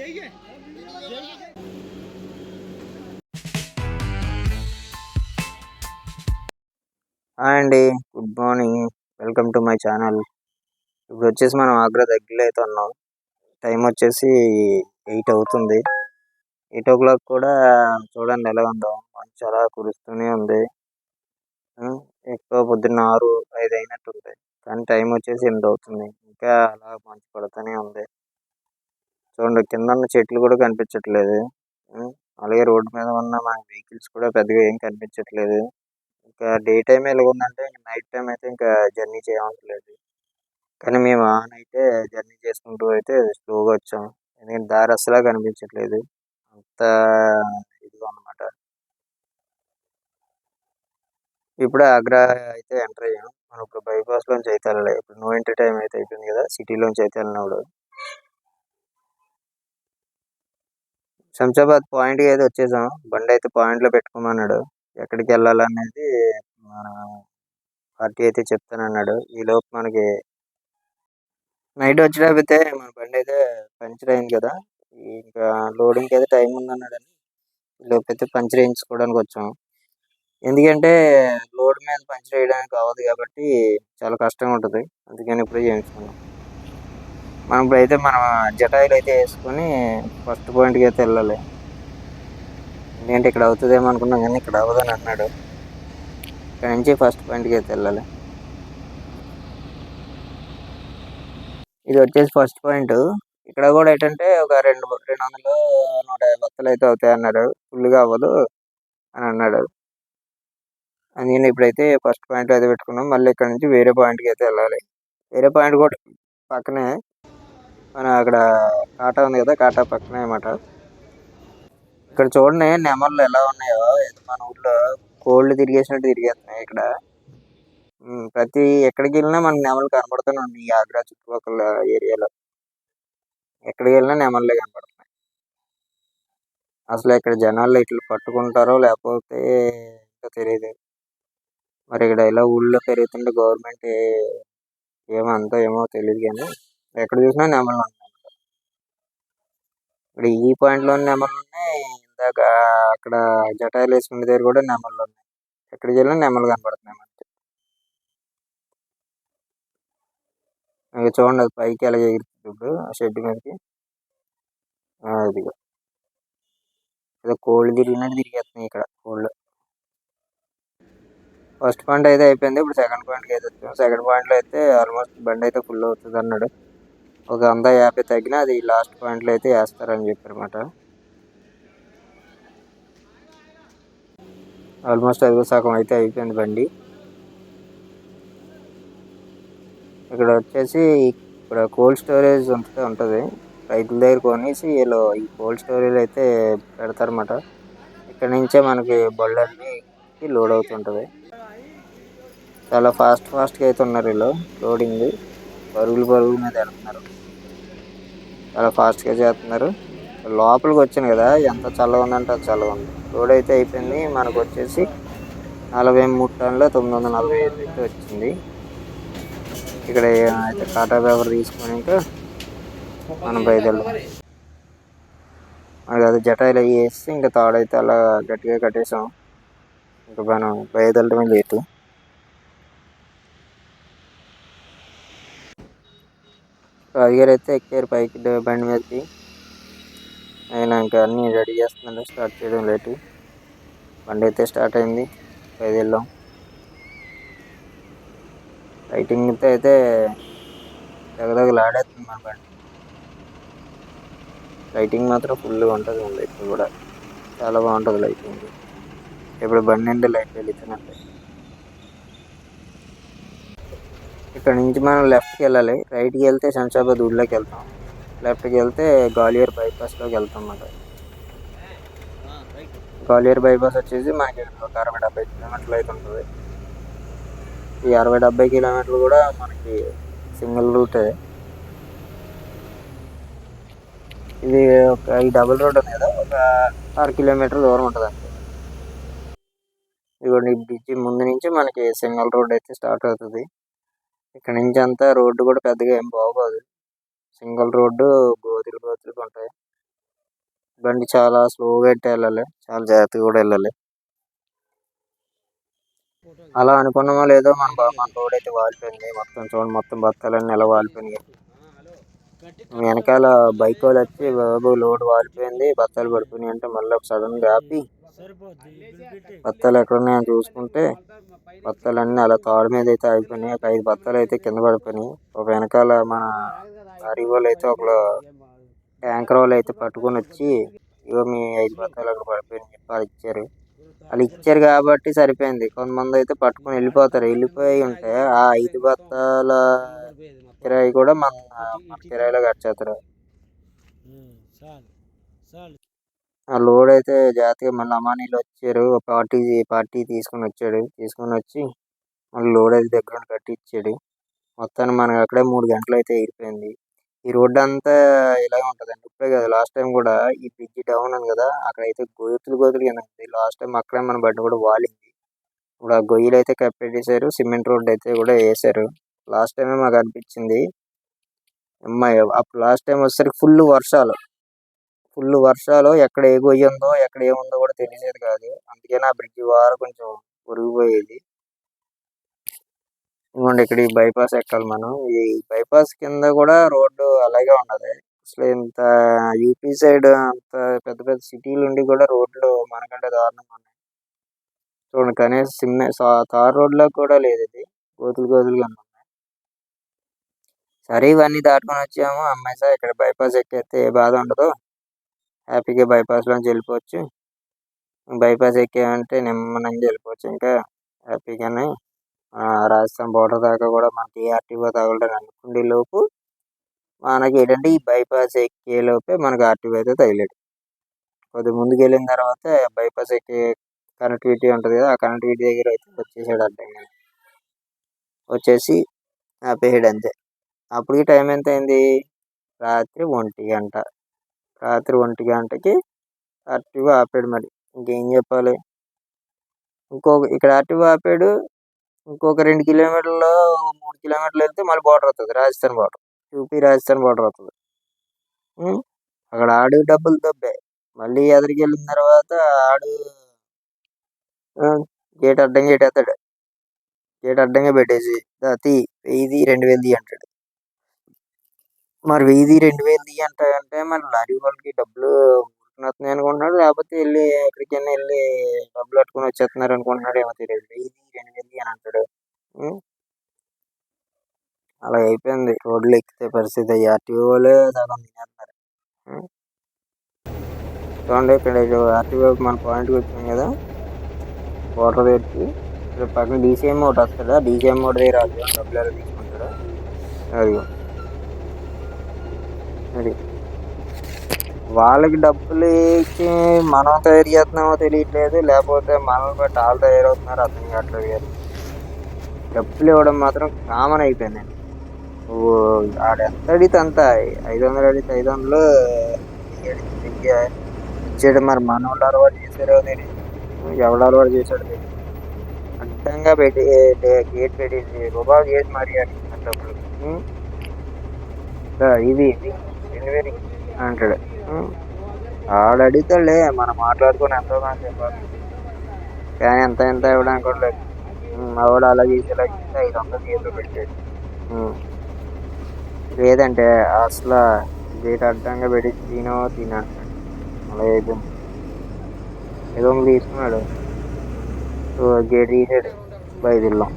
Hi అండి good morning. Welcome to my channel. ఇప్పుడు వచ్చేసి మనం ఆగ్రా దగ్గరలో అయితే ఉన్నాం. టైం వచ్చేసి ఎయిట్ అవుతుంది. ఎయిట్ ఓ క్లాక్ కూడా చూడండి ఎలా ఉందో. మంచి అలా కురుస్తూనే ఉంది. ఎక్కువ పొద్దున్న ఆరు ఐదు అయినట్టు ఉంది కానీ టైం వచ్చేసి ఎనిమిది అవుతుంది. ఇంకా అలా మంచు పడుతూనే ఉంది. చూడండి కింద ఉన్న చెట్లు కూడా కనిపించట్లేదు. అలాగే రోడ్డు మీద ఉన్న మన వెహికల్స్ కూడా పెద్దగా ఏం కనిపించట్లేదు. ఇంకా డే టైం ఎలా ఉందంటే నైట్ టైం అయితే ఇంకా జర్నీ చేయవసరం కానీ మేము ఆన్ అయితే జర్నీ చేసుకుంటూ అయితే స్లోగా వచ్చాం. ఎందుకంటే దారి అసలు కనిపించట్లేదు. అంత ఇదిగా అనమాట ఇప్పుడే ఆగ్రా అయితే ఎంటర్ అయ్యాం. మనం ఇప్పుడు బైపాస్ లోంచి అయితే వెళ్ళాలి ఇప్పుడు నో ఎంటర్ టైం అయితే అయిపోయింది కదా సిటీలోంచి అయితే వెళ్ళినప్పుడు శంషాబాద్ పాయింట్ అయితే వచ్చేసాం. బండి అయితే పాయింట్లో పెట్టుకోమన్నాడు. ఎక్కడికి వెళ్ళాలనేది మన పార్టీ అయితే చెప్తానన్నాడు. ఈ మనకి నైట్ వచ్చేటప్పుడు మన బండి అయితే పంచర్ అయింది కదా. ఇంకా లోడింగ్ అయితే టైం ఉందన్నాడు ఈ లోపు అయితే పంచర్ వేయించుకోవడానికి వచ్చాం. ఎందుకంటే లోడ్ మీద పంచర్ వేయడానికి అవ్వదు కాబట్టి చాలా కష్టంగా ఉంటుంది. అందుకని ఇప్పుడే చేయించుకున్నాం. మనం ఇప్పుడైతే మనం జటాయిలు అయితే వేసుకొని ఫస్ట్ పాయింట్కి అయితే వెళ్ళాలి. ఎందుకంటే ఇక్కడ అవుతుందేమో అనుకున్నాం కానీ ఇక్కడ అవ్వదని అన్నాడు. ఇక్కడ నుంచి ఫస్ట్ పాయింట్కి అయితే వెళ్ళాలి. ఇది వచ్చేసి ఫస్ట్ పాయింట్ ఇక్కడ కూడా ఏంటంటే ఒక రెండు రెండు వందలు నూట యాభై బత్తలు అయితే అవుతాయి అన్నాడు. ఫుల్గా అవ్వదు అని అన్నాడు. అందుకని ఇప్పుడైతే ఫస్ట్ పాయింట్ అయితే పెట్టుకున్నాం. మళ్ళీ ఇక్కడ నుంచి వేరే పాయింట్కి అయితే వెళ్ళాలి. వేరే పాయింట్ కూడా పక్కనే మన అక్కడ కాటా ఉంది కదా కాటా పక్కనే అన్నమాట. ఇక్కడ చూడండి నెమళ్ళు ఎలా ఉన్నాయో. ఏదో మన ఊర్లో కోళ్ళు తిరిగేసినట్టు తిరిగేస్తున్నాయి ఇక్కడ. ప్రతి ఎక్కడికి వెళ్ళినా మన నెమలు కనబడుతూనే ఉన్నాయి ఈ ఆగ్రా చుట్టుపక్కల ఏరియాలో. ఎక్కడికి వెళ్ళినా నెమళ్ళే కనబడుతున్నాయి అసలు ఇక్కడ జనాలు ఇట్లా పట్టుకుంటారో లేకపోతే ఇంకా తెలియదు మరి ఇక్కడ ఇలా ఊళ్ళో పెరుగుతుంటే గవర్నమెంట్ ఏమో అంతా ఏమో తెలియదు కానీ ఎక్కడ చూసినా నెమలు ఉన్నాయి. ఇక్కడ ఈ పాయింట్లో నెమలు ఉన్నాయి. ఇందాక అక్కడ జటాయిలు వేసుకునే దగ్గర కూడా నెమళ్ళు ఉన్నాయి. ఎక్కడికి వెళ్ళినా నెమలు కనబడుతున్నాయి మనకి. ఇక చూడండి అది పైకి ఎలా ఎగురుతుంది ఇప్పుడు ఆ షెడ్ మీదకి. అదిగో ఏదో కోళ్ళు తిరిగినట్టు తిరిగేస్తున్నాయి ఇక్కడ కోళ్ళు. ఫస్ట్ పాయింట్ అయితే అయిపోయింది. ఇప్పుడు సెకండ్ పాయింట్కి అయితే సెకండ్ పాయింట్లో అయితే ఆల్మోస్ట్ బండి అయితే ఫుల్ అవుతుంది అన్నాడు. ఒక వంద యాభై తగ్గినా అది లాస్ట్ పాయింట్లో అయితే వేస్తారని చెప్పారు అనమాట ఆల్మోస్ట్ అది సగం అయితే అయిపోయింది బండి. ఇక్కడ వచ్చేసి ఇక్కడ కోల్డ్ స్టోరేజ్ ఉంటే ఉంటుంది. రైతుల దగ్గర కొనేసి వీళ్ళు ఈ కోల్డ్ స్టోరేజ్ అయితే పెడతారన్నమాట. ఇక్కడ నుంచే మనకి బళ్ళన్నీ లోడ్ అవుతుంటుంది. చాలా ఫాస్ట్ ఫాస్ట్గా అయితే ఉన్నారు వీళ్ళు లోడింగ్. పరుగులు పరుగుల మీద వెళ్తున్నారు చాలా ఫాస్ట్గా చేస్తున్నారు. లోపలికి వచ్చాను కదా ఎంత చల్లగా ఉందంటే అంత చల్లగా ఉంది. రోడ్ అయితే అయిపోయింది మనకు వచ్చేసి నలభై మూడు టన్నుల తొమ్మిది వందల నలభై ఐదు అయితే వచ్చింది. ఇక్కడ అయితే టాటా పేపర్ తీసుకొని ఇంకా మనం బయలుదేరాం మనకి అది జటాయిలు అవి వేసి ఇంకా తాడైతే అలా గట్టిగా కట్టేసాం. ఇంకా మనం బయలుదేరడమే లేదు రాజుగారు అయితే ఎక్కారు పైకి బండి మీదకి. ఆయన ఇంకా అన్ని రెడీ చేస్తున్నాడు స్టార్ట్ చేయడం లేటు. బండి అయితే స్టార్ట్ అయింది. బయలుదేరాం లైటింగ్ అయితే దగదగలాడేస్తుంది మన బండి. లైటింగ్ మాత్రం ఫుల్గా ఉంటుంది. ఇప్పుడు కూడా చాలా బాగుంటుంది లైటింగ్. ఇప్పుడు బండి నుండి లైట్ వెళ్తున్నట్టు ఇక్కడ నుంచి మనం లెఫ్ట్కి వెళ్ళాలి. రైట్కి వెళ్తే శంషాబాద్ ఊళ్ళోకి వెళ్తాం. లెఫ్ట్కి వెళ్తే గ్వాలియర్ బైపాస్లోకి వెళ్తాం అన్నమాట. గ్వాలియర్ బైపాస్ వచ్చేసి మనకి ఒక అరవై డెబ్బై కిలోమీటర్లు అయితే ఉంటుంది. ఈ అరవై డెబ్బై కిలోమీటర్లు కూడా మనకి సింగిల్ రూటే ఇది ఒక ఈ డబుల్ రోడ్ అనేది ఒక ఆరు కిలోమీటర్ దూరం ఉంటుంది అండి ఇదిగోండి బ్రిడ్జి ముందు నుంచి మనకి సింగిల్ రోడ్ అయితే స్టార్ట్ అవుతుంది. ఇక్కడ నుంచి అంతా రోడ్డు కూడా పెద్దగా ఏం బాగోదు. సింగిల్ రోడ్డు గోతులు గోతులుగా ఉంటాయి బండి చాలా స్లోగా అయితే వెళ్ళాలి. చాలా జాగ్రత్తగా కూడా వెళ్ళాలి. అలా అనుకున్నామో లేదో మన మన రోడ్ అయితే వాలిపోయింది. మొత్తం చూడండి మొత్తం బత్తాలన్నీ ఎలా వాలిపోయినాయి. వెనకాల బైక్ వాళ్ళు వచ్చి బాబు లోడ్ వాలిపోయింది బత్తాలు పడిపోయినాయి అంటే మళ్ళీ ఒక సడన్గా ఆపి బత్తాలు ఎక్కడ ఉన్నాయని చూసుకుంటే బత్తాలన్నీ అలా తాడు మీద అయితే ఆగిపోయినాయి. ఒక ఐదు బత్తాలు అయితే కింద పడిపోయినాయి. ఒక వెనకాల మన లారీ వాళ్ళు అయితే ఒక ట్యాంకర్ వాళ్ళు అయితే పట్టుకొని వచ్చి ఇగో మీ ఐదు బత్తాలు అక్కడ పడిపోయినాయి చెప్పి వాళ్ళు ఇచ్చారు. వాళ్ళు ఇచ్చారు కాబట్టి సరిపోయింది. కొంతమంది అయితే పట్టుకొని వెళ్ళిపోతారు. వెళ్ళిపోయి ఉంటే ఆ ఐదు బత్తాల కిరాయి కూడా మన మన కిరాయిలో కట్టేస్తారు ఆ లోడ్ అయితే జాగ్రత్తగా మళ్ళీ అమానీలు వచ్చారు. పార్టీ పార్టీ తీసుకొని వచ్చాడు. తీసుకొని వచ్చి మళ్ళీ లోడ్ అయితే దగ్గర ఉండి కట్టి ఇచ్చాడు మొత్తానికి మనకి అక్కడే మూడు గంటలు అయితే అయిపోయింది. ఈ రోడ్డు అంతా ఇలా ఉంటదండి ఇప్పుడే కదా లాస్ట్ టైం కూడా ఈ బ్రిడ్జ్ డౌన్ ఉంది కదా అక్కడ అయితే గోతులు గోతులు కింద ఉంది. లాస్ట్ టైం అక్కడే మన బండి కూడా వాలింది. ఇప్పుడు ఆ గొయ్యలు అయితే కప్పెట్టేశారు సిమెంట్ రోడ్డు అయితే కూడా వేశారు. లాస్ట్ టైమే మాకు అనిపించింది. అమ్మాయి అప్పుడు లాస్ట్ టైం వచ్చేసరికి ఫుల్ వర్షాలు. ఫుల్ వర్షాలు ఎక్కడ ఏ గొయ్యి ఉందో ఎక్కడ ఏముందో కూడా తెలిసేది కాదు. అందుకే ఆ బ్రిడ్జ్ వారు కొంచెం ఉరిగిపోయేది. ఇంకోండి ఇక్కడ ఈ బైపాస్ ఎక్కాలి మనం. ఈ బైపాస్ కింద కూడా రోడ్డు అలాగే ఉన్నది. అసలు ఇంత యూపీ సైడ్ అంత పెద్ద పెద్ద సిటీలు ఉండి కూడా రోడ్లు మనకంటే దారుణంగా ఉన్నాయి. చూడండి కనీసం సిమ్మె తార్ రోడ్లో కూడా లేదు ఇది. గోతులు గోతులుగా ఉన్నాయి. సరే ఇవన్నీ దాటుకొని వచ్చాము. అమ్మాయి సార్ ఇక్కడ బైపాస్ ఎక్కేస్తే ఏ బాధ ఉండదు. హ్యాపీగా బైపాస్లోంచి వెళ్ళిపోవచ్చు. బైపాస్ ఎక్కామంటే నిమ్మనంగా వెళ్ళిపోవచ్చు. ఇంకా హ్యాపీగానే రాజస్థాన్ బోర్డర్ దాకా కూడా మనకి ఆర్టీఓ తగలడం అనుకుండే లోపు మనకి ఏంటంటే ఈ బైపాస్ ఎక్కే లోపే మనకి ఆర్టీఓ అయితే తగిలేడు. కొద్దిగా ముందుకు వెళ్ళిన తర్వాత బైపాస్ ఎక్కే కనెక్టివిటీ ఉంటుంది కదా ఆ కనెక్టివిటీ దగ్గర అయితే వచ్చేసాడు అంటే వచ్చేసి ఆపేసాడు అంతే. అప్పటికి టైం ఎంత అయింది రాత్రి ఒంటి గంట. రాత్రి ఒంటి గంటకి ఆర్టీఓ ఆపాడు మరి. ఇంకేం చెప్పాలి? ఇంకొక ఇక్కడ ఆర్టీఓ ఆపాడు. ఇంకొక రెండు కిలోమీటర్లు మూడు కిలోమీటర్లు వెళ్తే మళ్ళీ బార్డర్ అవుతుంది Rajasthan border UP Rajasthan border అవుతుంది అక్కడ ఆడు డబ్బులు దబ్బే. మళ్ళీ ఎదరికి వెళ్ళిన తర్వాత ఆడు గేట్ అడ్డంగా పెట్టేస్తాడు గేట్ అడ్డంగా పెట్టేసి "దా తీ వెయ్యిది రెండు వేలు తీ అంటాడు. మరి వెయ్యిది రెండు వేలు అంటే మరి లారీ వాళ్ళకి డబ్బులు వస్తున్నాయి అనుకుంటున్నాడు లేకపోతే వెళ్ళి ఎక్కడికైనా వెళ్ళి డబ్బులు పట్టుకొని వచ్చేస్తున్నారు అనుకుంటున్నాడు ఏమో తెలియదు. వెయ్యిది రెండు వేలది అని అంటాడు. అలా అయిపోయింది. రోడ్లు ఎక్కితే పరిస్థితి అయ్యి ఆర్టీఓ వాళ్ళే సగం తినేస్తున్నారు చూడండి ఇక్కడ ఆర్టీఓ మన పాయింట్కి వచ్చాం కదా. వాటర్ పెట్టి ఇక్కడ పక్కన డీసీఎం ఒకటి వస్తాడు డీసీఎం ఒకటి దగ్గర రాజు డబ్బులు ఎలా తీసుకుంటాడు అది అది. వాళ్ళకి డబ్బులు ఇచ్చి మనం తయారు చేస్తున్నామో తెలియట్లేదు లేకపోతే మనల్ని బట్టి వాళ్ళు తయారవుతున్నారు అర్థం కావట్లేదు కానీ డబ్బులు ఇవ్వడం మాత్రం కామన్ అయిపోయిందండి ఓ ఆడ ఎంత అడిగితే అంత. ఐదు వందలు అడిగితే ఐదు వందలు ఇచ్చేయడం మరి మన వాళ్ళు అలవాటు చేశారో తెలియదు ఎవడు అలవాటు చేశాడో తెలియదు అడ్డంగా పెట్టి గేట్ పెట్టేసి రూపాయలు చేసి మరీ అడిగినారు డబ్బులు. ఇది ఇది. ఇది అంటాడు ఆడు అడుగుతాడులే మనం మాట్లాడుకొని ఎంతో కొంత చెప్పాలి. కానీ ఎంత ఎంత ఇవ్వడానికి కూడా లేదు. మా వాడు అలా చేసి ఇలా చేసి ఐదు వందలు చేతిలో పెట్టాడు లేదంటే అసలు గేట్ అడ్డంగా పెట్టి తినో తిన అలా అయిపోయింది ఏదో తీసుకున్నాడు. సో గేట్ తీసాడు. బయదిల్లాం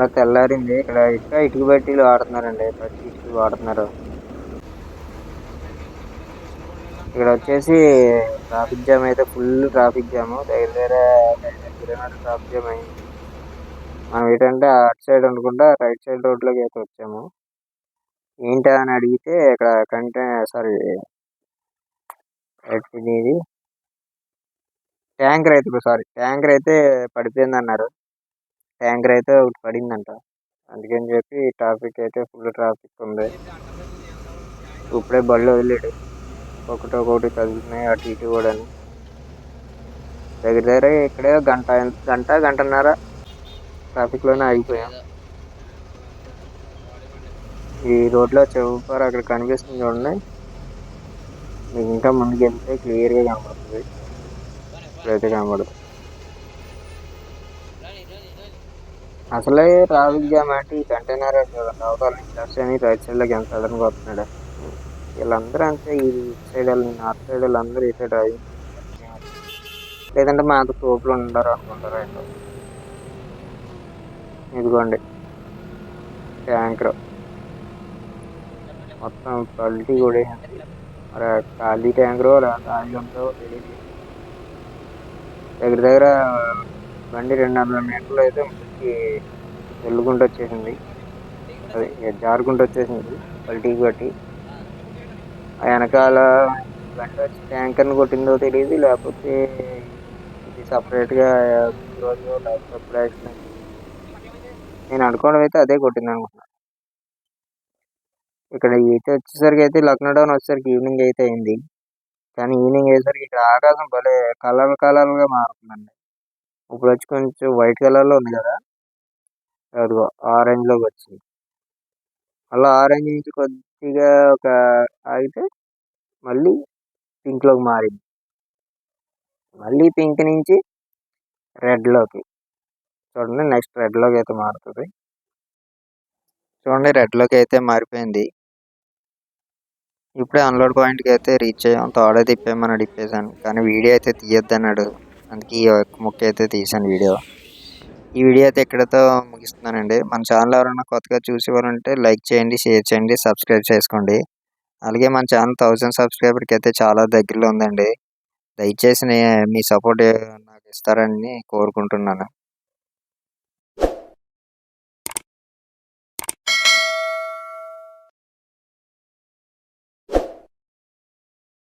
అలా తెల్లారింది. ఇక్కడ ఇంకా ఇటుక బట్టీలు వాడుతున్నారండి. ప్రతి ఇటుక వాడుతున్నారు. ఇక్కడ వచ్చేసి ట్రాఫిక్ జామ్ అయితే ఫుల్ ట్రాఫిక్ జామ్ దగ్గర దగ్గర కిలోమీటర్ ట్రాఫిక్ జామ్ అయింది. మనం ఏంటంటే అటు సైడ్ అనుకుంటా రైట్ సైడ్ రోడ్లోకి అయితే వచ్చాము. ఏంటా అని అడిగితే ఇక్కడ కంటే సారీ ఇది ట్యాంకర్ అయితే సారీ ట్యాంకర్ అయితే పడిపోయింది అన్నారు ట్యాంకర్ అయితే ఒకటి పడిందంట. అందుకని చెప్పి ట్రాఫిక్ అయితే ఫుల్ ట్రాఫిక్ ఉంది. ఇప్పుడే బళ్ళు వదిలేడు ఒకటి ఒకటి కదులుతున్నాయి అటు ఇటు కూడా. దగ్గర దగ్గర ఇక్కడే గంట గంట గంటన్నర ట్రాఫిక్లోనే ఆగిపోయాం. ఈ రోడ్లో చెవుపారు అక్కడ కనిపిస్తుంది చూడండి. మీకు ఇంకా ముందుకు వెళ్తే క్లియర్గా కనబడుతుంది. ఇప్పుడైతే కనబడుతుంది. అసలే ట్రాఫిక్ జామ్ అంటే ఈ కంటైనర్ చూడండి అవతల నుంచి లెఫ్ట్ సైడ్ నుంచి రైట్ సైడ్లోకి ఎంత సడన్గా వస్తున్నాడు వీళ్ళందరూ అంతే ఈ సైడ్ వాళ్ళు నార్త్ సైడ్ వాళ్ళందరూ ఇటే డ్రైవింగ్ లేదంటే మా అంత తోపులు ఉండరు అనుకుంటారు ఏంటో ఇదిగోండి. ట్యాంకర్ మొత్తం పల్టీ కూడా మరి ఖాళీ ట్యాంకర్ ఖాళీ ఉందో దగ్గర దగ్గర బండి రెండు వందల మీటర్లు అయితే ముందుకి వెళ్ళుకుంటూ వచ్చేసింది. అదే జారుకుంటూ వచ్చేసింది పల్టీకి బట్టి. ఆ వెనకాల వెంట వచ్చి ట్యాంకర్ని కొట్టిందో తెలియదు లేకపోతే ఇది సపరేట్గా రోజు లేకపోతే ఎప్పుడు యాక్సిడెంట్ నేను అనుకోవడం అయితే అదే కొట్టింది అనుకుంటున్నాను ఇక్కడ అయితే వచ్చేసరికి అయితే లక్నో డౌన్ వచ్చేసరికి ఈవినింగ్ అయితే అయింది. కానీ ఈవినింగ్ అయ్యేసరికి ఇక్కడ ఆకాశం భలే కలర్ కలర్గా మారుతుందండి. ఇప్పుడు వచ్చి కొంచెం వైట్ కలర్లో ఉంది కదా. అదిగో ఆరెంజ్లోకి వచ్చింది. మళ్ళీ ఆరెంజ్ నుంచి కొద్దిగా ఒక ఆగితే మళ్ళీ పింక్లోకి మారింది. మళ్ళీ పింక్ నుంచి రెడ్లోకి. చూడండి నెక్స్ట్ రెడ్లోకి అయితే మారుతుంది. చూడండి రెడ్లోకి అయితే మారిపోయింది. ఇప్పుడే అన్లోడ్ పాయింట్కి అయితే రీచ్ అయ్యాం. తోడే తిప్పేమని అడిపేశాను కానీ వీడియో అయితే తీయొద్దన్నాడు. అందుకే ఈ ముక్క అయితే తీసాను వీడియో. ఈ వీడియో అయితే ఇక్కడతో ముగిస్తున్నానండి. మన ఛానల్ ఎవరైనా కొత్తగా చూసేవారంటే లైక్ చేయండి షేర్ చేయండి సబ్స్క్రైబ్ చేసుకోండి. అలాగే మన ఛానల్ థౌజండ్ సబ్స్క్రైబర్కి అయితే చాలా దగ్గరలో ఉందండి. దయచేసి మీ సపోర్ట్ నాకు ఇస్తారని కోరుకుంటున్నాను.